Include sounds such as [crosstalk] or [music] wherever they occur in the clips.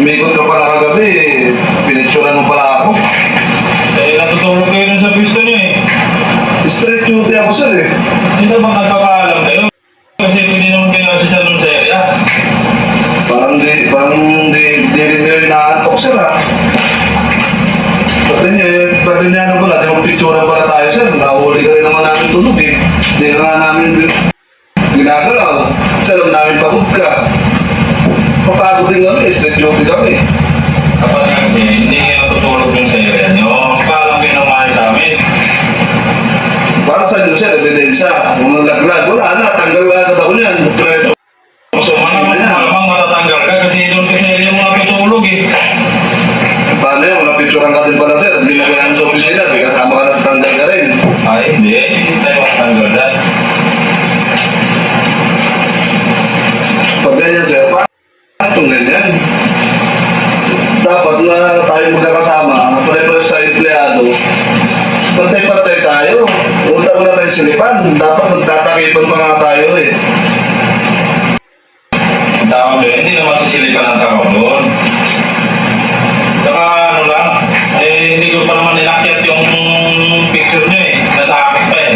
Umikot ka pala kagabi, pinitsuran mo pala ako. Eh, natutulog kayo dun sa pisto niyo eh. Straight duty ako sir eh. Hindi ba nagkakaalam kayo? Kasi hindi naman kayo kasi sa area. Parang di, parang di, di rin nyo inaantok sir ah. Pati niya, pati niya ano pala, di magpicturan pala tayo sir. Nahuli ka rin naman namin tulog eh. Di ka nga namin ginagalaw. Sir, alam namin pagod ka. Din kami, straight duty kami. Nga kasi hindi kayo natutulog dun sa area niyo, paalam kayo ng mahal sa amin. Para sa inyo sir, ebidensya. Kung nalaglag, wala na, tanggal na agad ako niyan. Pero, naman ninakyat yung picture niyo eh. Nasa akin pa eh.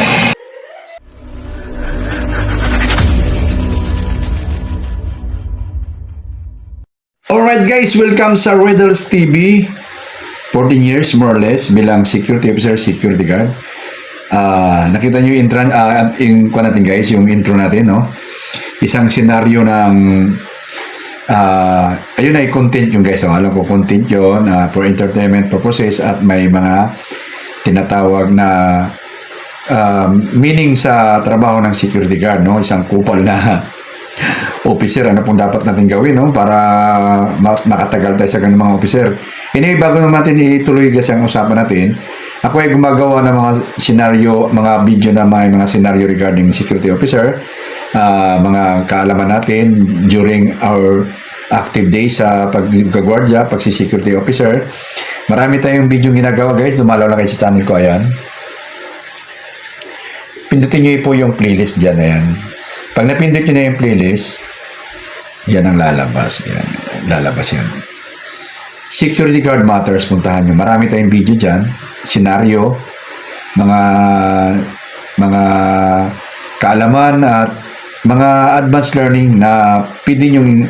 Alright guys, welcome sa Riddles TV. 14 years more or less bilang security officer, security guard. Ah, nakita niyo yung intro, ah, yung natin guys, yung intro natin, no? Isang senaryo ng ah, ayun ay content yung guys. Oh. Alam ko content yun ah, for entertainment purposes at may mga tinatawag na um, meaning sa trabaho ng security guard, no? Isang kupal na [laughs] officer, ano pong dapat natin gawin, no? Para ma- makatagal tayo sa ganung mga officer. Anyway, bago naman natin ituloy kasi ang usapan natin, ako ay gumagawa ng mga senaryo, mga video na may mga senaryo regarding security officer, ah, mga kaalaman natin during our active days sa pagkagwardya, pagsi-security officer. Marami tayong video ginagawa guys, dumalaw lang kayo sa channel ko, ayan. Pindutin nyo po yung playlist dyan, ayan. Pag napindot nyo na yung playlist, yan ang lalabas. Yan, lalabas yan. Security Guard Matters, puntahan nyo. Marami tayong video dyan. Senaryo, mga mga kaalaman at mga advanced learning na pwede nyo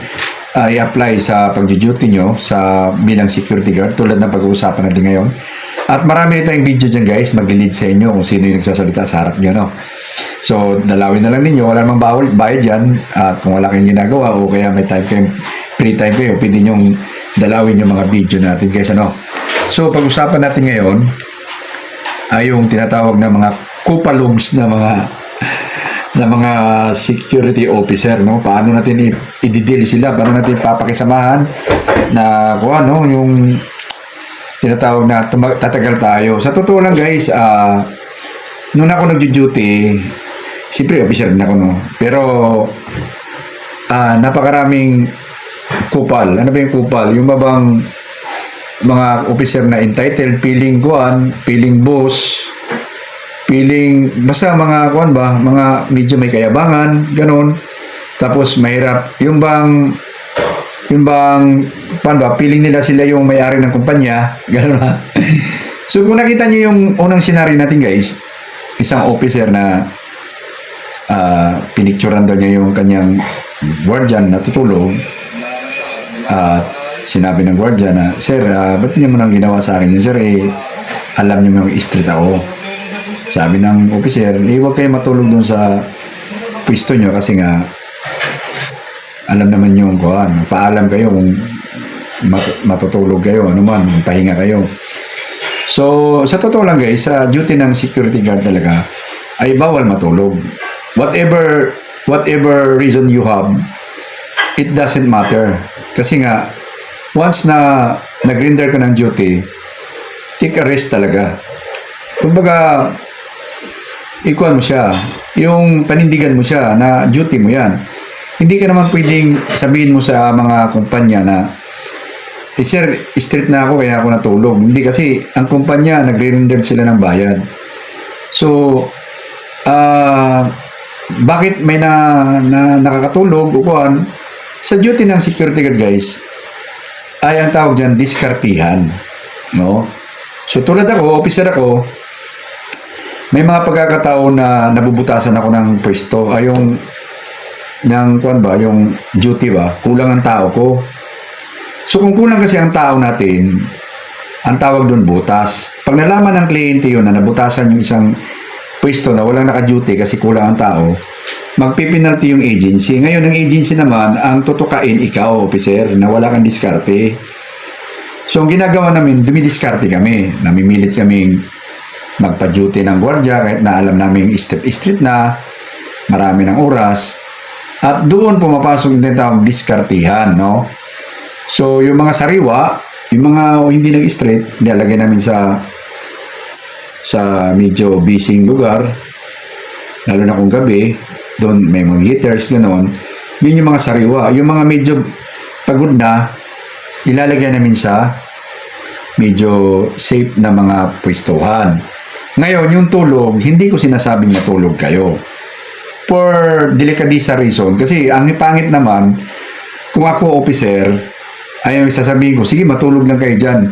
uh, i-apply sa pag-duty nyo sa bilang security guard tulad ng pag-uusapan natin ngayon. At marami tayong video dyan guys, mag-lead sa inyo kung sino yung nagsasalita sa harap nyo. No? So, dalawin na lang ninyo, wala namang bawal, bayad yan. At kung wala kayong ginagawa o kaya may time kayo, free time kayo, pwede nyo dalawin yung mga video natin guys. Ano? So, pag-usapan natin ngayon ay yung tinatawag na mga kupalogs na mga na mga security officer, no? Paano natin i-deal sila? Paano natin papakisamahan na kung ano, yung tinatawag na tumag- tatagal tayo. Sa totoo lang guys, ah nung ako nag-duty, siyempre officer din ako, no? Pero ah napakaraming kupal. Ano ba yung kupal? Yung babang mga officer na entitled, feeling kuan, feeling boss, feeling, basta mga kuan ba, mga medyo may kayabangan, ganun. Tapos mahirap, yung bang, yung bang, paano ba, feeling nila sila yung may-ari ng kumpanya, [laughs] ganun ha. so kung nakita niyo yung unang scenario natin guys, isang officer na ah pinicturean daw niya yung kanyang guardian na tutulog, at sinabi ng guardian na, Sir, uh, ba't niyo mo nang ginawa sa akin yun? Sir, eh, alam niyo may street ako. Sabi ng officer, eh, huwag kayo matulog doon sa pwesto nyo kasi nga, alam naman yung kuhan, paalam kayo kung mat- matutulog kayo, ano man, pahinga kayo. So, sa totoo lang guys, sa duty ng security guard talaga, ay bawal matulog. Whatever, whatever reason you have, it doesn't matter. Kasi nga, once na nag-render ka ng duty, take a rest talaga. Kumbaga, ikuan mo siya, yung panindigan mo siya na duty mo yan. Hindi ka naman pwedeng sabihin mo sa mga kumpanya na, eh sir, street na ako kaya ako natulog. Hindi kasi, ang kumpanya, nagre-render sila ng bayad. So, ah, bakit may na, na nakakatulog, ukuan, sa duty ng security guard guys, ay ang tawag dyan, diskartihan. No? So tulad ako, officer ako, may mga pagkakataon na nabubutasan ako ng pwesto. Ay yung, ng, kuan ba, yung duty ba, kulang ang tao ko. So kung kulang kasi ang tao natin, ang tawag doon butas. Pag nalaman ng kliyente yun na nabutasan yung isang pwesto na walang naka-duty kasi kulang ang tao, magpipinalty yung agency. Ngayon, ang agency naman, ang tutukain ikaw, officer, na wala kang diskarte. So, ang ginagawa namin, dumidiskarte kami. Namimilit kaming magpa-duty ng gwardiya kahit na alam namin street-street na, marami ng oras. At doon pumapasok yung tinatawag diskartihan, no? So, yung mga sariwa, yung mga hindi nag-street, nilalagay namin sa sa medyo busy lugar, lalo na kung gabi, doon may mga heaters, gano'n. Yun yung mga sariwa. Yung mga medyo pagod na, ilalagay namin sa medyo safe na mga pwestuhan. Ngayon, yung tulog, hindi ko sinasabing matulog kayo. For delicadeza reason, kasi ang pangit naman, kung ako officer, ay sasabihin ko, sige matulog lang kayo dyan.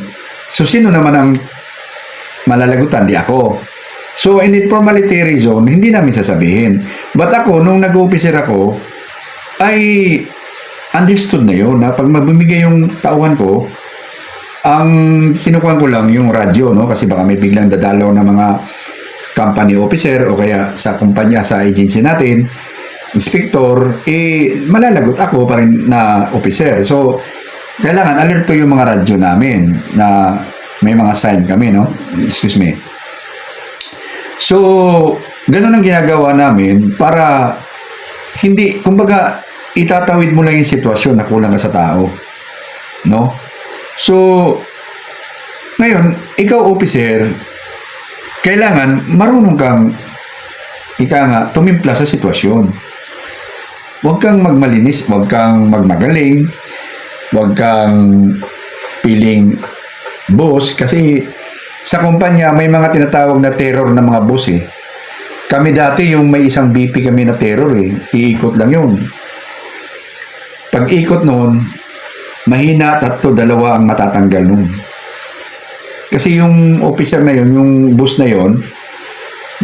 So, sino naman ang malalagutan? Di ako. So, in informality reason, hindi namin sasabihin. But ako, nung nag-officer ako, ay understood na yun na pag mabumigay yung tauhan ko, ang kinukuha ko lang yung radyo, no? Kasi baka may biglang dadalaw na mga company officer o kaya sa kumpanya, sa agency natin, inspector, eh, malalagot ako pa rin na officer. So, kailangan alerto yung mga radyo namin na may mga sign kami, no? Excuse me. So, ganun ang ginagawa namin para hindi, kumbaga, itatawid mo lang yung sitwasyon na kulang ka sa tao. No? So, ngayon, ikaw officer, kailangan marunong kang ika nga, tumimpla sa sitwasyon. Huwag kang magmalinis, huwag kang magmagaling, huwag kang piling boss kasi sa kumpanya may mga tinatawag na terror na mga boss eh. Kami dati yung may isang BP kami na terror eh. Iikot lang yun. Pag ikot noon, mahina tatlo, dalawa ang matatanggal noon. Kasi yung officer na yun, yung boss na yun,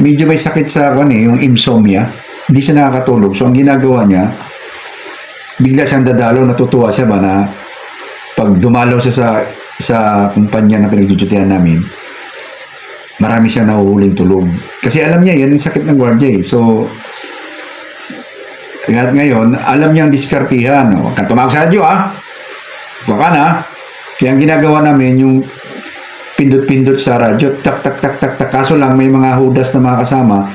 medyo may sakit sa kwan eh, yung insomnia. Hindi siya nakakatulog. So ang ginagawa niya, bigla siyang dadalo, natutuwa siya ba na pag dumalaw siya sa sa kumpanya na pinagdudutihan namin, marami siyang nahuhuling tulog. Kasi alam niya, yan yung sakit ng gwardiya eh. So, kaya ngayon, alam niyang diskartihan. Huwag kang tumawag sa radyo ah. Huwag ka na. Kaya ang ginagawa namin, yung pindot-pindot sa radyo, tak tak tak tak tak. Kaso lang may mga hudas na mga kasama,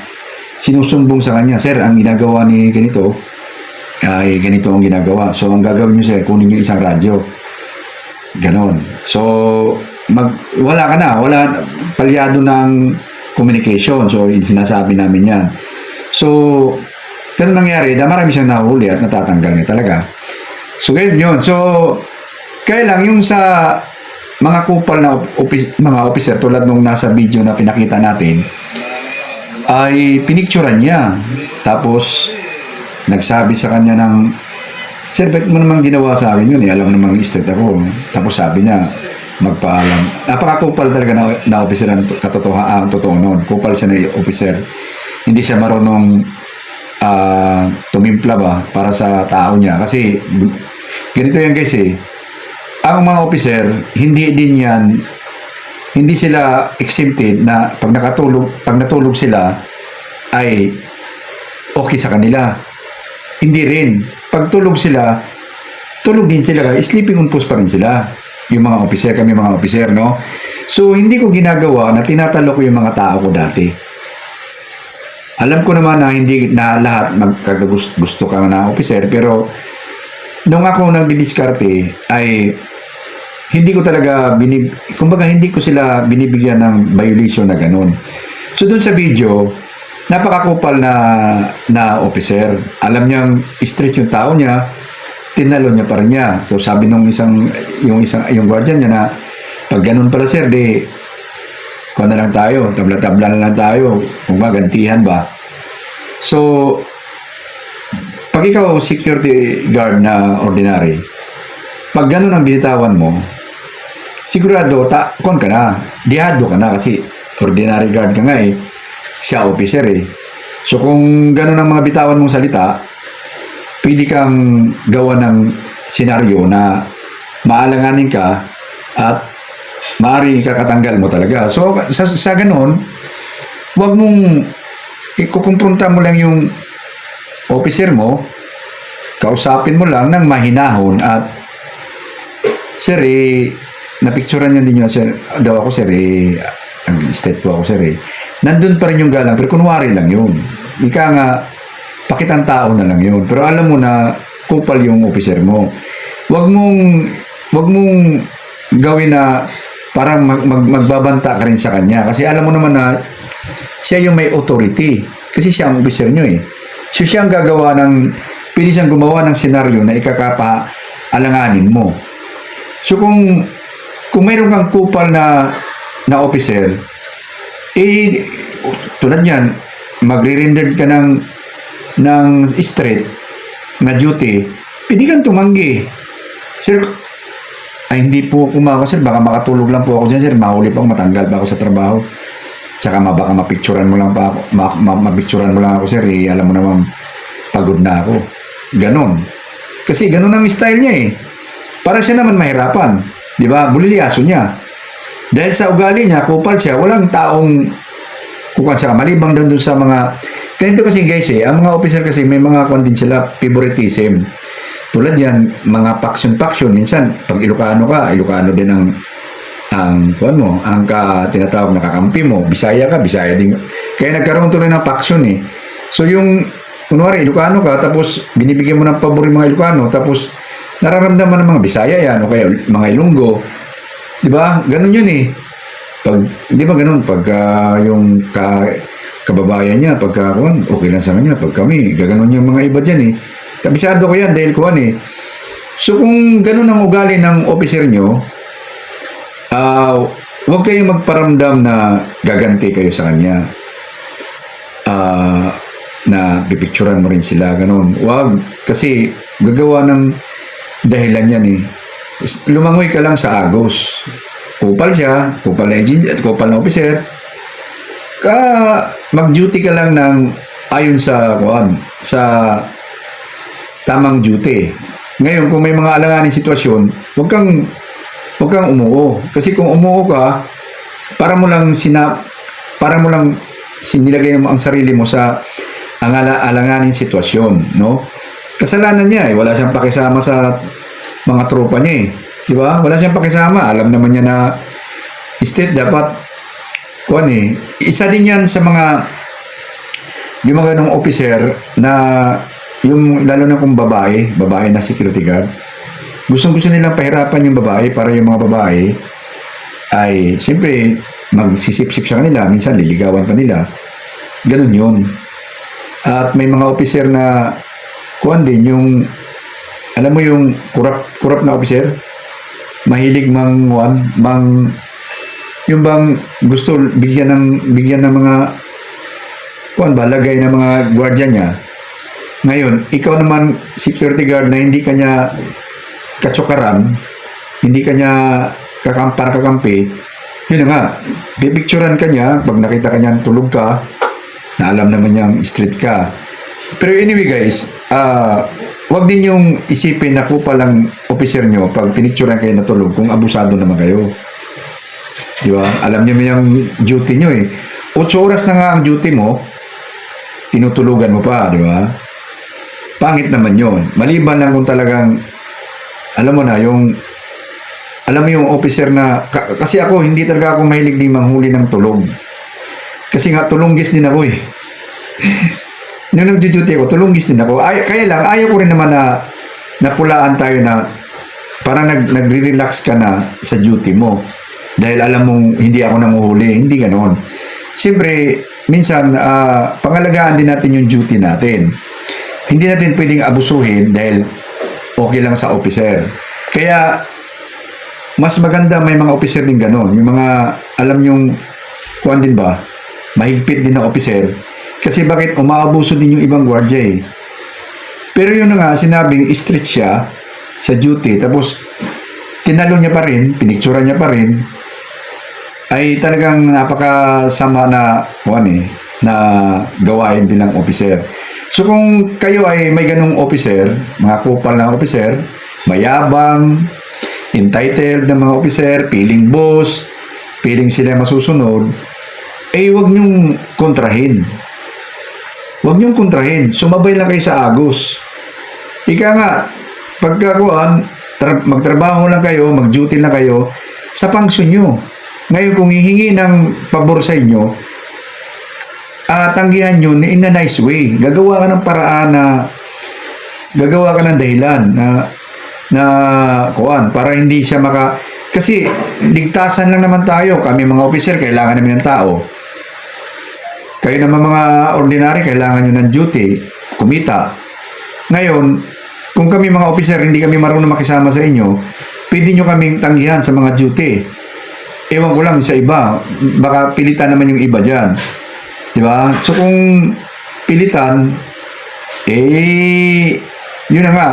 sinusumbong sa kanya, Sir, ang ginagawa ni ganito, ay ganito ang ginagawa. So, ang gagawin niyo, Sir, kunin niyo isang radyo. Ganon. So, mag, wala ka na. Wala, palyado ng communication. So, sinasabi namin yan. So, ganun nangyari, na marami siyang nahuli at natatanggal niya talaga. So, ganyan yun. So, kaya lang, yung sa mga kupal na office, mga officer, tulad nung nasa video na pinakita natin, ay pinicturean niya. Tapos, nagsabi sa kanya ng Sir, ba't mo naman ginawa sa akin yun? Eh, alam namang straight ako. Tapos sabi niya, magpaalam. Napaka-kupal talaga na, na officer ang katotoha, ang totoo noon. Kupal siya na officer. Hindi siya marunong ah, tumimpla ba para sa tao niya. Kasi ganito yan guys eh. Ang mga officer, hindi din yan, hindi sila exempted na pag nakatulog, pag natulog sila, ay okay sa kanila. Hindi rin. Pag tulog sila, tulog din sila. Sleeping on post pa rin sila. Yung mga officer, kami mga officer, no? So, hindi ko ginagawa na tinatalo ko yung mga tao ko dati. Alam ko naman na hindi na lahat magkagagusto gusto ka na officer, pero nung ako nagdidiskarte ay hindi ko talaga binib kumbaga hindi ko sila binibigyan ng violation na ganun. So doon sa video, napakakupal na na officer. Alam niyang straight yung tao niya, tinalo niya pa rin niya. So sabi nung isang yung isang yung guardian niya na pag ganun pala sir, di kuha na lang tayo, tabla-tabla na lang tayo, kung ba, gantihan ba. So, pag ikaw security guard na ordinary, pag ganun ang binitawan mo, sigurado, ta, kon ka na, dihado ka na kasi ordinary guard ka nga eh, siya officer eh. So kung ganun ang mga bitawan mong salita, pwede kang gawa ng senaryo na maalanganin ka at maaari kakatanggal mo talaga. So sa, sa ganun, wag mong ikukumpronta mo lang yung officer mo, kausapin mo lang ng mahinahon at Sir, eh, napicturean niya din yun, sir. Daw ako, sir, eh, ang state po ako, sir, eh. Nandun pa rin yung galang, pero kunwari lang yun. Ika nga, pakitang tao na lang yun. Pero alam mo na, kupal yung officer mo. Wag mong, wag mong gawin na parang mag, mag- magbabanta ka rin sa kanya. Kasi alam mo naman na siya yung may authority. Kasi siya ang officer nyo eh. So siya ang gagawa ng, pwede siyang gumawa ng senaryo na ikakapa alanganin mo. So kung kung mayroon kang kupal na na officer, eh tulad niyan, magre-render ka ng ng straight na duty, pwede kang tumanggi. Sir, ay hindi po ako sir, baka makatulog lang po ako dyan sir, mahuli pa ako, matanggal pa ako sa trabaho. Tsaka baka mapicturan mo lang pa ako, ma- ma- mapicturan mo lang ako sir, eh, alam mo naman, pagod na ako. Ganon. Kasi ganon ang style niya eh. Para siya naman mahirapan. Di ba? Bulilyaso niya. Dahil sa ugali niya, kupal siya, walang taong kukuha sa malibang doon, sa mga ganito kasi guys eh, ang mga officer kasi may mga kwan sila favoritism. Tulad yan, mga faction-faction, minsan pag Ilocano ka, Ilocano din ang ang kuan mo, ang ka, tinatawag na kakampi mo, Bisaya ka, Bisaya din. Kaya nagkaroon tuloy ng faction eh. So yung, kunwari, Ilocano ka, tapos binibigyan mo ng pabor yung mga Ilocano, tapos nararamdaman ng mga Bisaya yan, o kaya mga Ilonggo. Di ba? Ganun yun eh. Pag, di ba ganun, pag ah, yung ka, kababayan niya, pagka kuan, okay lang sa kanya, pag kami, gaganon yung mga iba dyan eh. Kabisado ko yan dahil kuan eh. So kung ganun ang ugali ng officer nyo, ah huwag kayong magparamdam na gaganti kayo sa kanya. Ah, na pipicturan mo rin sila, ganun. Huwag, kasi gagawa ng dahilan yan eh. Lumangoy ka lang sa agos. Kupal siya, kupal na agent, at kupal na officer. Ka, mag-duty ka lang ng ayon sa, kuan, sa tamang duty. Ngayon, kung may mga alanganin sitwasyon, huwag kang huwag kang umuo. Kasi kung umuo ka, para mo lang sina para mo lang sinilagay mo ang sarili mo sa ang ala, alanganin sitwasyon, no? Kasalanan niya eh, wala siyang pakisama sa mga tropa niya eh. Di ba? Wala siyang pakisama. Alam naman niya na state dapat kuan eh. Isa din yan sa mga yung mga ganong officer na yung lalo na kung babae, babae na security guard, gustong gusto nilang pahirapan yung babae para yung mga babae ay siyempre magsisip-sip sa kanila, minsan liligawan pa nila. Ganun yun. At may mga officer na kuan din yung alam mo yung kurap kurap na officer? Mahilig mang kuan mang yung bang gusto bigyan ng bigyan ng mga kuan ba lagay ng mga gwardiya niya? Ngayon ikaw naman security guard na hindi kanya katsukaran hindi kanya kakampar kakampi yun na nga pipicturan ka niya pag nakita ka niyan tulog ka na alam naman niyang street ka. Pero anyway guys ah wag din yung isipin na kupal ang officer nyo pag pinicturean kayo natulog kung abusado naman kayo Di ba? Alam niyo yung duty niyo eh. 8 oras na nga ang duty mo, tinutulugan mo pa, di ba? Pangit naman yon. Maliban lang kung talagang, alam mo na, yung, alam mo yung officer na, ka- kasi ako, hindi talaga ako mahilig din manghuli ng tulog. Kasi nga, tulunggis din ako eh. [laughs] Nung nag-duty ako, tulunggis din ako. Ay, kaya lang, ayaw ko rin naman na napulaan tayo na parang nag, nagre-relax ka na sa duty mo. Dahil alam mong hindi ako nanguhuli. Hindi ganon. Siyempre, minsan, ah, pangalagaan din natin yung duty natin. Hindi natin pwedeng abusuhin dahil okay lang sa officer. Kaya, mas maganda may mga officer din ganon. Yung mga, alam yung, kuan din ba, mahigpit din na officer. Kasi bakit umaabuso din yung ibang gwardiya eh. Pero yun nga, sinabing street siya, sa duty, tapos tinalo niya pa rin, piniktura niya pa rin, ay talagang napakasama na kuan eh, na gawain bilang officer. So kung kayo ay may ganong officer, mga kupal na officer, mayabang, entitled na mga officer, piling boss, piling sila masusunod, eh huwag niyong kontrahin. Huwag niyong kontrahin. Sumabay lang kayo sa agos. Ika nga, pagkakuan, tra- magtrabaho lang kayo, mag-duty lang kayo, sa pangsyon nyo. Ngayon, kung hihingi ng pabor sa inyo, ah tanggihan nyo in a nice way. Gagawa ka ng paraan na gagawa ka ng dahilan na na kuan para hindi siya maka kasi ligtasan lang naman tayo kami mga officer kailangan namin ng tao kayo naman mga ordinary kailangan nyo ng duty kumita. Ngayon kung kami mga officer hindi kami marunong makisama sa inyo pwede nyo kaming tanggihan sa mga duty. Ewan ko lang sa iba baka pilitan naman yung iba dyan. Di ba? So kung pilitan eh yun na nga.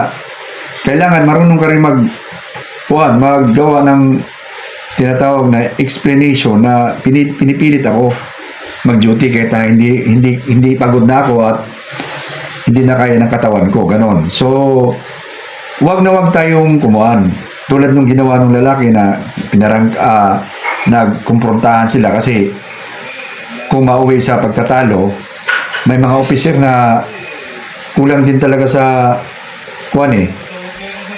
Kailangan marunong ka rin mag kuhan, maggawa ng tinatawag na explanation na pini- pinipilit ako mag-duty kahit hindi hindi hindi pagod na ako at hindi na kaya ng katawan ko ganon. So wag na wag tayong kumuhan. Tulad nung ginawa ng lalaki na pinarang ah, nagkumprontahan sila kasi kung mauwi sa pagtatalo may mga officer na kulang din talaga sa kuan eh.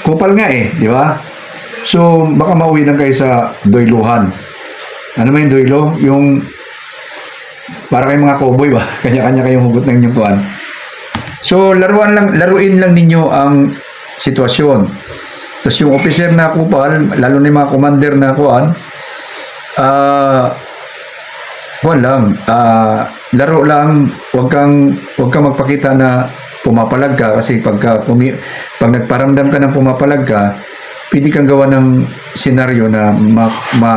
Kupal nga eh di ba? So baka mauwi lang kayo sa doyluhan. Ano yung doylo? Yung para kayong mga cowboy ba? [laughs] Kanya-kanya kayong hugot ng inyong kuan so laruan lang laruin lang ninyo ang sitwasyon. Tapos yung officer na kupal lalo na yung mga commander na kuan ah Kuwan lang, ah, laro lang, wag kang, wag kang magpakita na pumapalag ka kasi pagka kumi, pag nagparamdam ka ng pumapalag ka, pwede kang gawa ng senaryo na ma, ma,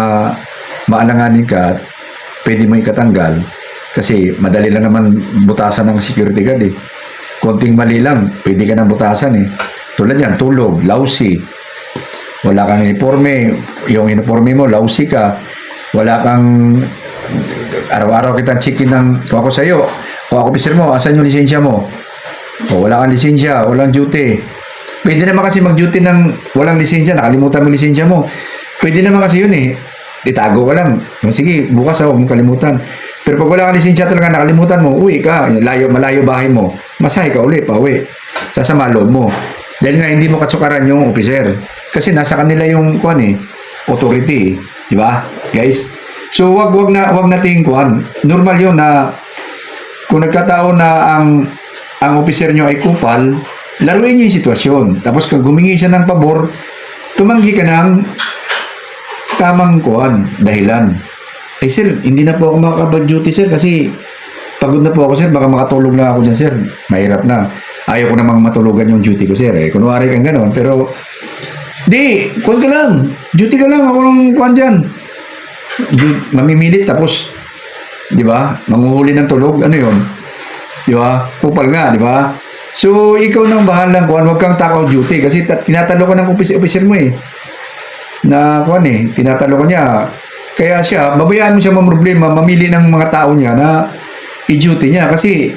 maalanganin ka at pwede mo ikatanggal kasi madali lang naman butasan ng security guard eh. Konting mali lang, pwede ka nang butasan eh. Tulad yan, tulog, lousy, wala kang uniforme, yung uniforme mo, lousy ka, wala kang araw-araw kitang chicken ng kung ako sa'yo, kung ako officer mo, asan yung lisensya mo? O wala kang lisensya, walang duty. Pwede naman kasi mag-duty ng walang lisensya, nakalimutan mo yung lisensya mo. Pwede naman kasi yun eh. Itago ka lang. Sige, bukas ako, mong kalimutan. Pero pag wala kang lisensya talaga nakalimutan mo, uwi ka, layo, malayo bahay mo, masahe ka ulit, pa uwi. Sasama loob mo. Dahil nga hindi mo katsukaran yung officer. Kasi nasa kanila yung kuan eh, authority, di ba? Guys, So wag wag na wag nating kuan. Normal 'yon na kung nagkataon na ang ang officer nyo ay kupal, laruin niyo yung sitwasyon. Tapos kung gumingi siya ng pabor, tumanggi ka ng tamang kuan, dahilan. Eh sir, hindi na po ako makakapag-duty sir kasi pagod na po ako sir, baka makatulog na ako dyan sir. Mahirap na. Ayaw ko namang matulugan yung duty ko sir. Eh, kunwari kang ganon. Pero, di, kuan ka lang. Duty ka lang. Ako nung kuan dyan mamimilit tapos 'di ba? Manguhuli ng tulog, ano 'yon? 'Di ba? Kupal nga, 'di ba? So, ikaw nang bahalang kuan, wag kang takaw duty kasi ta- tinatalo ka ng officer, mo eh. Na kuan eh, tinatalo ka niya. Kaya siya, babayaan mo siya problema, mamili ng mga tao niya na i-duty niya kasi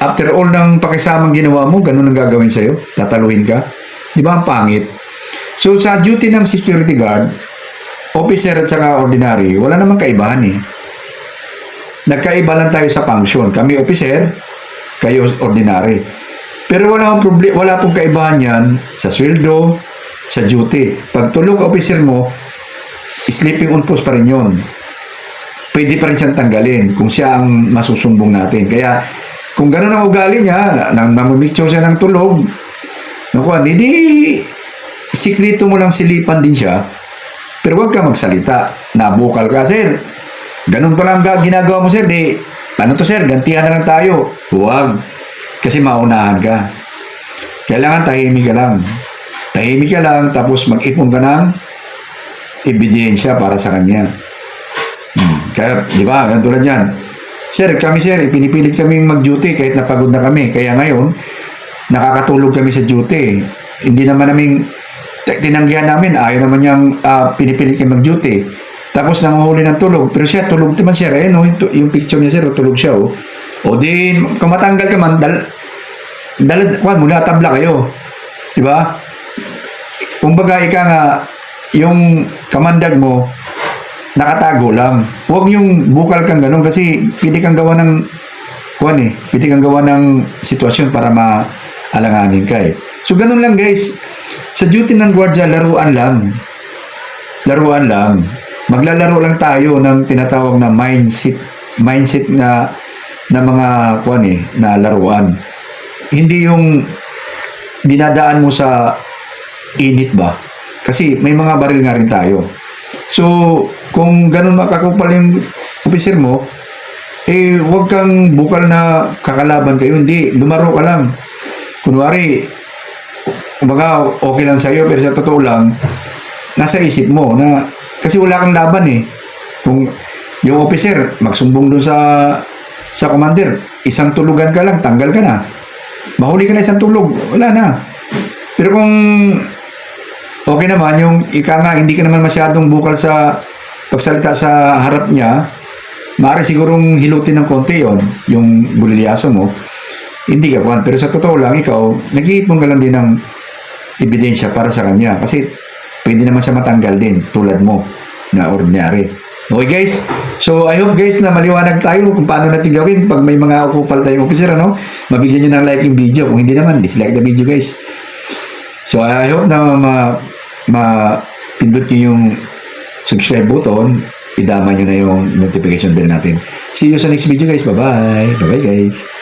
after all ng pakisamang ginawa mo, ganun ang gagawin sa'yo. Tataluhin ka. Di ba ang pangit? So, sa duty ng security guard, officer at saka ordinary, wala namang kaibahan eh. Nagkaiba lang tayo sa function. Kami officer, kayo ordinary. Pero wala akong problem, wala pong kaibahan yan sa sweldo, sa duty. Pag tulog officer mo, sleeping on post pa rin yun. Pwede pa rin siyang tanggalin kung siya ang masusumbong natin. Kaya, kung gano'n ang ugali niya, nang namumicture siya ng tulog, nakuha, hindi, sikrito mo lang silipan din siya, pero huwag ka magsalita. Nabukal ka, sir. Ganun pa lang ga- ginagawa mo, sir. Di, ano to, sir? Gantihan na lang tayo. Huwag. Kasi maunahan ka. Kailangan tahimik ka lang. Tahimik ka lang, tapos mag-ipon ka ng ebidensya para sa kanya. Hmm. Kaya, di ba, tulad yan. Sir, kami sir, pinipilit kaming mag-duty kahit napagod na kami. Kaya ngayon, nakakatulog kami sa duty. Hindi naman namin tinanggihan namin, ayaw naman niyang ah, pinipilit kayo mag-duty. Tapos nanguhuli ng tulog. Pero siya, tulog naman siya. Eh, no? yung, tu- yung picture niya, sir, tulog siya. Oh. O di, kung matanggal ka man, dal, dal, kwan, mula tabla kayo. Di ba? Kumbaga, ika nga, yung kamandag mo, nakatago lang. Huwag yung bukal kang ganun kasi pwede kang gawa ng kuan eh. Pwede kang gawa ng sitwasyon para maalanganin ka eh. So ganun lang guys. Sa duty ng gwardiya, laruan lang. Laruan lang. Maglalaro lang tayo ng tinatawag na mindset mindset na na mga kuan eh, na laruan. Hindi yung dinadaan mo sa init ba? Kasi may mga baril nga rin tayo. So, kung ganun makakupal yung officer mo, eh, huwag kang bukal na kakalaban kayo. Hindi, lumaro ka lang. Kunwari, kumbaga, okay lang sa'yo, pero sa totoo lang, nasa isip mo na, kasi wala kang laban eh. Kung yung officer, magsumbong doon sa sa commander, isang tulugan ka lang, tanggal ka na. Mahuli ka na isang tulog, wala na. Pero kung okay naman, yung ika nga, hindi ka naman masyadong bukal sa pagsalita sa harap niya, maaari sigurong hilutin ng konti yon yung bulilyaso mo. Hindi ka kwan. Pero sa totoo lang, ikaw, nag-iipon ka lang din ng ebidensya para sa kanya. Kasi pwede naman siya matanggal din, tulad mo, na ordinary. Okay guys, so I hope guys na maliwanag tayo kung paano natin gawin pag may mga ukupal tayong officer, ano? Mabigyan nyo ng like yung video. Kung hindi naman, dislike the video guys. So I hope na ma, ma pindot nyo yung subscribe button, idama nyo na yung notification bell natin. See you sa next video guys. Bye-bye. Bye-bye guys.